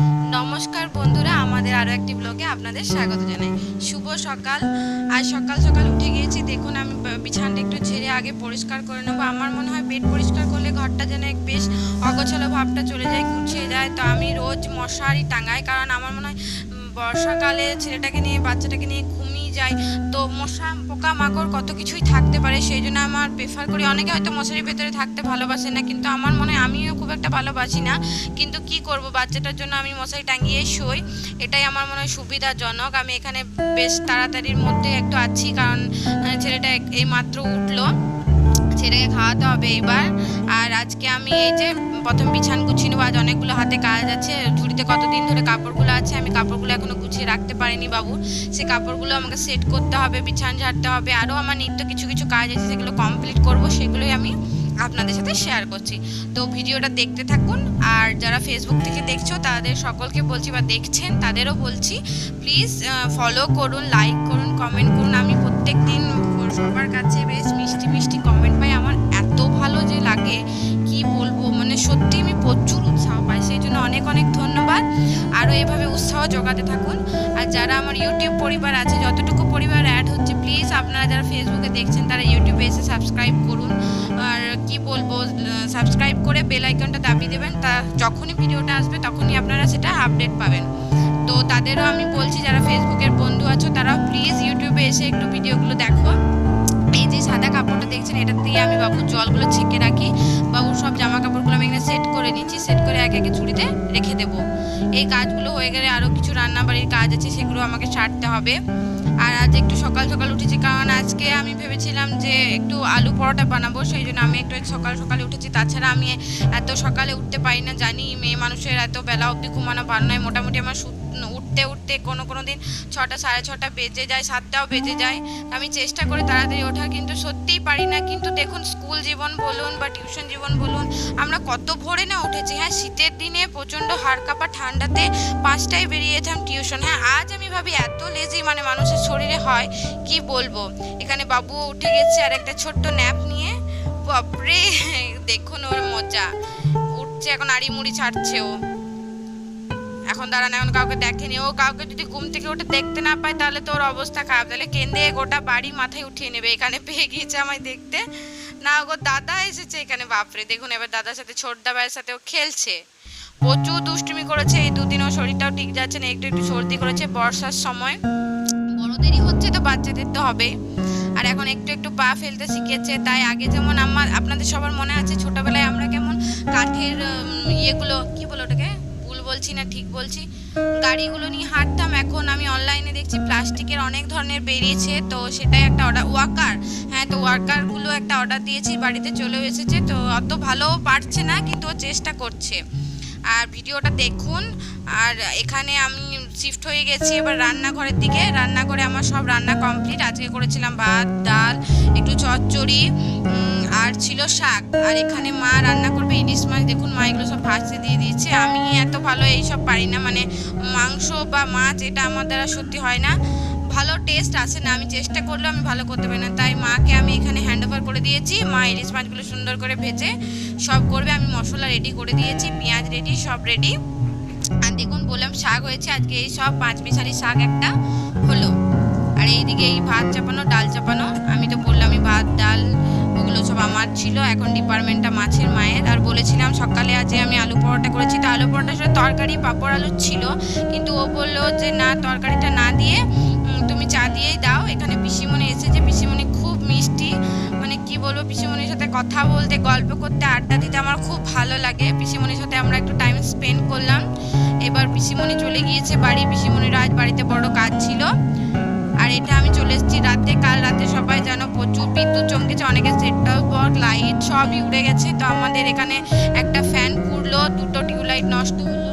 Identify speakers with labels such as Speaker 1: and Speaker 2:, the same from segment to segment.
Speaker 1: নমস্কার বন্ধুরা, আমাদের আরও একটি ব্লগে আপনাদের স্বাগত জানাই। শুভ সকাল। আজ সকাল সকাল উঠে গিয়েছি। দেখুন, আমি বিছানটা একটু ছেড়ে আগে পরিষ্কার করে নেব। আমার মনে হয় বেড পরিষ্কার করলে ঘরটা যেন এক বেশ অগোছালো ভাবটা চলে যায়, গুছিয়ে যায়। তো আমি রোজ মশারি টাঙাই, কারণ আমার মনে হয় বর্ষাকালে ছেলেটাকে নিয়ে, বাচ্চাটাকে নিয়ে ঘুমিয়ে যায়। তো মশা পোকা মাকড় কত কিছুই থাকতে পারে, সেই জন্য আমার প্রেফার করি। অনেকে হয়তো মশারির ভেতরে থাকতে ভালোবাসে না, কিন্তু আমার মনে হয় আমিও খুব একটা ভালোবাসি না। কিন্তু কি করব, বাচ্চাটার জন্য আমি মশারি টাঙিয়ে শুই। এটাই আমার মনে হয় সুবিধাজনক। আমি এখানে বেশ তাড়াতাড়ির মধ্যে একটু আছি, কারণ ছেলেটা এই মাত্র উঠল। ছেলেকে খাওয়াতে হবে এবার। আজকে আমি এই যে প্রথম বিছান গুছিয়ে নেব, আজ অনেকগুলো হাতে কাজ আছে। ঝুড়িতে কতদিন ধরে কাপড়গুলো আছে, আমি কাপড়গুলো এখনও গুছিয়ে রাখতে পারিনি বাবু। সে কাপড়গুলো আমাকে সেট করতে হবে, বিছান ঝাড়তে হবে আরও আমার নিত্য কিছু কিছু কাজ আছে, সেগুলো কমপ্লিট করব, সেগুলোই আমি আপনাদের সাথে শেয়ার করছি। তো ভিডিওটা দেখতে থাকুন, আর যারা ফেসবুক থেকে দেখছ, তাদের সকলকে বলছি বা দেখছেন, তাদেরও বলছি প্লিজ ফলো করুন লাইক করুন কমেন্ট করুন। আমি প্রত্যেক দিন সবার কাছে বেশ অনেক অনেক ধন্যবাদ। আরও এভাবে উৎসাহ জোগাতে থাকুন। আর যারা আমার ইউটিউব পরিবার আছে, যতটুকু পরিবার অ্যাড হচ্ছে প্লিজ আপনারা যারা ফেসবুকে দেখছেন, তারা ইউটিউবে এসে সাবস্ক্রাইব করুন। আর কি বলব সাবস্ক্রাইব করে বেল আইকনটা দাবিয়ে দেবেন। তা যখনই ভিডিওটা আসবে, তখনই আপনারা সেটা আপডেট পাবেন। তো তাদেরও আমি বলছি, যারা ফেসবুকের বন্ধু আছো, তারাও প্লিজ ইউটিউবে এসে একটু ভিডিওগুলো দেখো। এই যে সাদা কাপড়টা দেখছেন এটা দিয়ে আমি বাবুর জলগুলো ছেঁকে রাখি। করে নিচ্ছি সেট করে এক একে দেবো এই কাজগুলো হয়ে গেলে আরও কিছু রান্নাবাড়ির কাজ আছে, সেগুলো আমাকে সারতে হবে। আর আজ একটু সকাল সকাল উঠেছি, কারণ আজকে আমি ভেবেছিলাম যে একটু আলু পরোটা বানাবো, সেই জন্য আমি একটু সকাল সকালে উঠেছি। তাছাড়া আমি এত সকালে উঠতে পারি না, জানি মেয়ে মানুষের এত বেলা অবধি ঘুমানো ভালো নয়। মোটামুটি আমার উঠতে উঠতে কোনো কোনো দিন ছটা, সাড়ে ছটা বেজে যায়, সাতটাও বেজে যায়। আমি চেষ্টা করি তাড়াতাড়ি ওঠার, কিন্তু সত্যিই পারি না। কিন্তু দেখুন, স্কুল জীবন বলুন বা টিউশন জীবন বলুন, আমরা কত ভোরে না উঠেছি। হ্যাঁ শীতের দিনে প্রচণ্ড হাড় কাঁপা ঠান্ডাতে পাঁচটায় বেরিয়ে যেতাম টিউশন। হ্যাঁ আজ আমি ভাবি এত লেজি মানে মানুষের শরীরে হয়, কি বলব? এখানে বাবু উঠে গেছে আর একটা ছোট্ট ন্যাপ নিয়ে, বাপরে, দেখুন ওর মজা। উঠছে এখন আড়ি মুড়ি ছাড়ছে ও। এখন দাঁড়ান, এখন কাউকে দেখেনি। ও কাউকে যদি ঘুম থেকে উঠে দেখতে না পায়, তাহলে তোর অবস্থা খারাপ। তাহলে কেঁদে গোটা বাড়ি মাথায় উঠিয়ে নেবে, এখানে পেয়ে গিয়েছে আমায় দেখতে। না গো, দাদা এসেছে এখানে, বাপরে, দেখুন এবার দাদার সাথে ছোটদা ভাইয়ের সাথে ও খেলছে। প্রচুর দুষ্টুমি করেছে, এই দুদিন ও শরীরটাও ঠিক যাচ্ছে না, একটু একটু সর্দি করেছে, বর্ষার সময়। বড়দেরই হচ্ছে তো, বাচ্চাদের তো হবে। আর এখন একটু একটু পা ফেলতে শিখেছে, তাই আগে যেমন আমার, আপনাদের সবার মনে আছে ছোটবেলায় আমরা কেমন কাঠের ইয়েগুলো, কি বলো ওটাকে? ভুল বলছি না, ঠিক বলছি। গাড়িগুলো নিয়ে হাঁটতাম, এখন আমি অনলাইনে দেখছি প্লাস্টিকের অনেক ধরনের বেরিয়েছে, তো সেটাই একটা অর্ডার ওয়াকার হ্যাঁ তো ওয়াকারগুলো একটা অর্ডার দিয়েছি, বাড়িতে চলেও এসেছে, তো অত ভালো পারছে না, কিন্তু চেষ্টা করছে। আর ভিডিওটা দেখুন। আর এখানে আমি শিফট হয়ে গেছি এবার রান্নাঘরের দিকে। রান্নাঘরে আমার সব রান্না কমপ্লিট আজকে করেছিলাম ভাত, ডাল, একটু চচ্চড়ি আর ছিল শাক। আর এখানে মা রান্না করবে ইলিশ মাছ। দেখুন মা এগুলো সব ভাজতে দিয়ে দিয়েছে। আমি এত ভালো এইসব পারি না। মানে মাংস বা মাছ এটা আমার দ্বারা সত্যি হয় না। ভালো টেস্ট আসে না, আমি চেষ্টা করলেও আমি ভালো করতে পারি না। তাই মাকে আমি এখানে হ্যান্ড ওভার করে দিয়েছি। মা ইলিশ মাছগুলো সুন্দর করে ভেজে সব করবে। আমি মশলা রেডি করে দিয়েছি, পেঁয়াজ রেডি সব রেডি আর দেখুন, বললাম শাক হয়েছে। আজকে এই সব পাঁচ মিশালি শাক একটা হলো। আর এইদিকে এই ভাত চাপানো, ডাল চাপানো। আমি তো বললামই ভাত, ডাল, ওগুলো সব আমার ছিল। এখন ডিপার্টমেন্টটা মাছের মায়ের। আর বলেছিলাম, সকালে আজ আমি আলু পরোটা করেছি। তো আলু পরোটার সাথে তরকারি, পাঁপড়, আলু ছিল। কিন্তু ও বলল যে, না, তরকারিটা না দিয়ে তুমি চা দিয়েই দাও। এখানে পিসিমণি এসেছে। পিসিমণি খুব মিষ্টি। মানে কি বলব, পিসিমণির সাথে কথা বলতে, গল্প করতে, আড্ডা দিতে আমার খুব ভালো লাগে। পিসিমণির সাথে আমরা একটু টাইম স্পেন্ড করলাম। এবার পিসিমণি চলে গিয়েছে বাড়ি। পিসিমণির আজ বাড়িতে বড় কাজ ছিল। আর এটা আমি চলে এসেছি রাতে। কাল রাতে সবাই যেন প্রচুর বিদ্যুৎ চমকেছে। অনেকে সেট টপ বক্স লাইট সবই উড়ে গেছে। তো আমাদের এখানে একটা ফ্যান পুড়লো, দুটো টিউবলাইট নষ্ট হলো।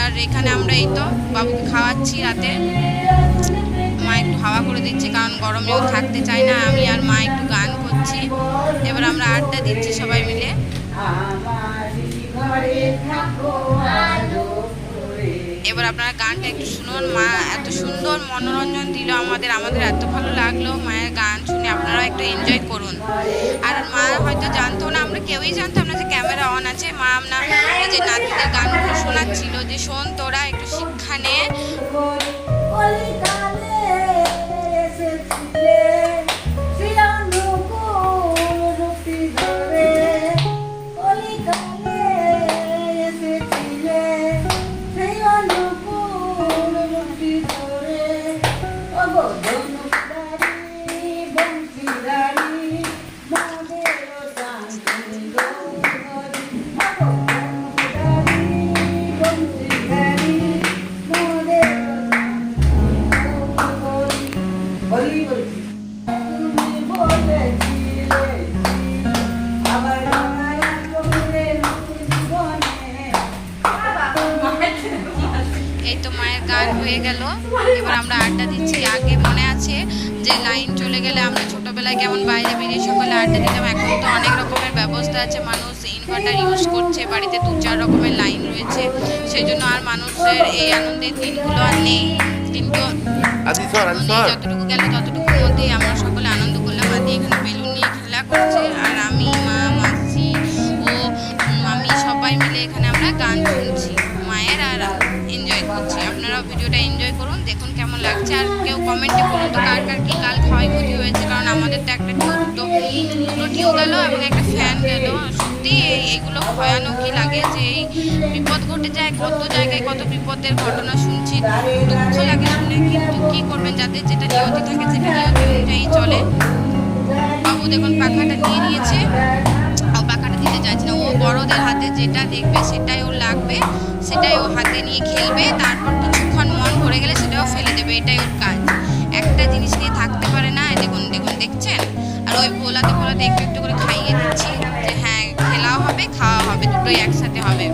Speaker 1: আর এখানে আমরা এই তো বাবুকে খাওয়াচ্ছি রাতে। মা একটু হাওয়া করে দিচ্ছে, কারণ গরমেও থাকতে চায় না। আমি আর মা একটু গান করছি। এবার আমরা আড্ডা দিচ্ছি সবাই মিলে। এবার আপনারা গানটা একটু শুনুন। মা এত সুন্দর মনোরঞ্জন দিল আমাদের আমাদের এত ভালো লাগল মায়ের গান শুনে। আপনারাও একটু এনজয় করুন। আর মা হয়তো জানতো না, আমরা কেউই জানতাম না যে ক্যামেরা অন আছে। মা আমরা যে নাতিদের গানগুলো শোনাচ্ছিল যে, শোন তোরা, একটু শিক্ষা নে।
Speaker 2: ওগো
Speaker 1: এই তো মায়ের গান হয়ে গেল। এবার আমরা আড্ডা দিচ্ছি। আগে মনে আছে যে লাইন চলে গেলে আমরা ছোটবেলায় কেমন বাইরে বেরিয়ে সকলে আড্ডা দিতাম। এখন তো অনেক রকমের ব্যবস্থা আছে। মানুষ ইনভার্টার ইউজ করছে। বাড়িতে দু চার রকমের লাইন রয়েছে। সেই জন্য আর মানুষের এই আনন্দের দিনগুলো আর নেই। কিন্তু
Speaker 3: সর
Speaker 1: যতটুকু গেল ততটুকুর মধ্যেই আমরা সকলে আনন্দ করলাম। আদি এখানে বেলুন নিয়ে খেলা করছে। আর আমি মা মাসি ও আমি সবাই মিলে এখানে আমরা গান শুনছি। মায়ের আর এনজয় করছি। আপনারাও ভিডিওটা এনজয় করুন, দেখুন কেমন লাগছে। আর কেউ কমেন্টে বলুন তো কার কার কী কাল ক্ষয়ক্ষতি হয়েছে, কারণ আমাদের তো একটা টিউ দুটো দুটো টিউ গেল এবং একটা ফ্যান গেল। সত্যি এই- এইগুলো ভয়ানকই লাগে যে এই বিপদ ঘটে যায়, কত জায়গায় কত বিপদের ঘটনা শুনছি। দুঃখ লাগে শুনে, কিন্তু কী করবেন? যাদের যেটা নিয়তি থাকে সেটা নিয়তি অনুযায়ী চলে। বাবু দেখুন, পাখাটা নিয়ে নিয়েছে। পাখাটা দিতে চাইছে না। ও বড়দের হাতে যেটা দেখবে, সেটাই সেটাই ও হাতে নিয়ে খেলবে, তারপর কিছুক্ষণ মন ভরে গেলে সেটাও ফেলে দেবে, এটাই ওর কাজ। একটা জিনিস নিয়ে থাকতে পারে না দেখুন দেখুন, দেখছেন? আর ওই ভোলাতে ভোলাতে একটু একটু করে খাইয়ে দিচ্ছি যে হ্যাঁ খেলাও হবে খাওয়া হবে, দুটোই একসাথে হবে।